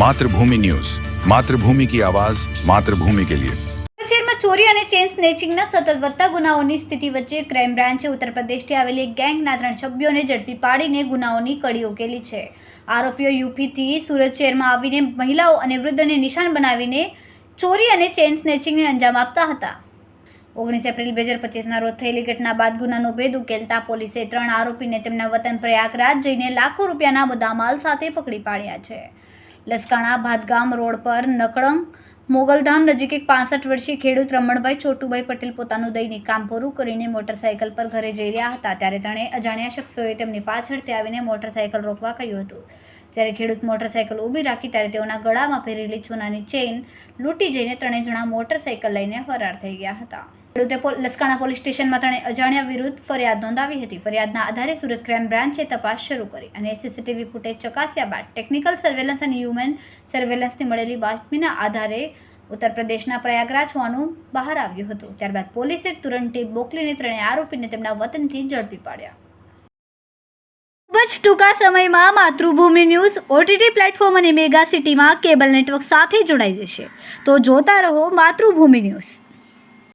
Mathrubhumi news. Mathrubhumi કી આવાજ, માતૃભૂમિ કે લિયે. ચોરી અને ચેન સ્નેચિંગના સતત વધતા ગુનાઓની સ્થિતિ વચ્ચે ક્રાઇમ બ્રાન્ચે ઉત્તર પ્રદેશથી આવેલી ગેંગના ત્રણ સભ્યોને ઝડપી પાડીને ગુનાઓની કડી ઉકેલી છે. આરોપીઓ યુપીથી સુરત શહેરમાં આવીને મહિલાઓ અને વૃદ્ધને નિશાન બનાવીને ચોરી અને ચેન સ્નેચિંગને અંજામ આપતા હતા. ઓગણીસ એપ્રિલ બે હજાર પચીસના રોજ થયેલી ઘટના બાદ ગુનાનો ભેદ ઉકેલતા પોલીસે ત્રણ આરોપીને તેમના વતન પ્રયાગરાજ જઈને લાખો રૂપિયાના બધા માલ સાથે પકડી પાડ્યા છે. લસકાણા ભાતગામ રોડ પર નકળંગ મોગલધામ નજીક એક પાસઠ વર્ષીય ખેડૂત રમણભાઈ છોટુભાઈ પટેલ પોતાનું દૈનિક કામ પૂરું કરીને મોટરસાયકલ પર ઘરે જઈ રહ્યા હતા. ત્યારે તેણે અજાણ્યા શખ્સોએ તેમની પાછળથી આવીને મોટરસાયકલ રોકવા કહ્યું હતું. જ્યારે ખેડૂત મોટરસાયકલ ઊભી રાખી ત્યારે તેઓના ગળામાં પહેરેલી સોનાની ચેઇન લૂંટી જઈને ત્રણેય જણા મોટરસાયકલ લઈને ફરાર થઈ ગયા હતા. ખેડૂતે લસકાણા પોલીસ સ્ટેશનમાં ત્રણે અજાણ્યા વિરુદ્ધ ફરિયાદ નોંધાવી હતી. ફરિયાદના આધારે સુરત ક્રાઇમ બ્રાન્ચે તપાસ શરૂ કરી અને સીસીટીવી ફૂટેજ ચકાસ્યા બાદ ટેકનિકલ સર્વેલન્સ અને હ્યુમન સર્વેલન્સથી મળેલી બાતમીના આધારે ઉત્તર પ્રદેશના પ્રયાગરાજ હોવાનું બહાર આવ્યું હતું. ત્યારબાદ પોલીસે તુરંત ટીમ મોકલીને ત્રણેય આરોપીને તેમના વતનથી ઝડપી પાડ્યા. ખૂબ જ ટૂંકા સમયમાં માતૃભૂમિ ન્યૂઝ ઓટીટી પ્લેટફોર્મ અને મેગા સિટીમાં કેબલ નેટવર્ક સાથે જોડાઈ જશે. તો જોતા રહો માતૃભૂમિ ન્યૂઝ.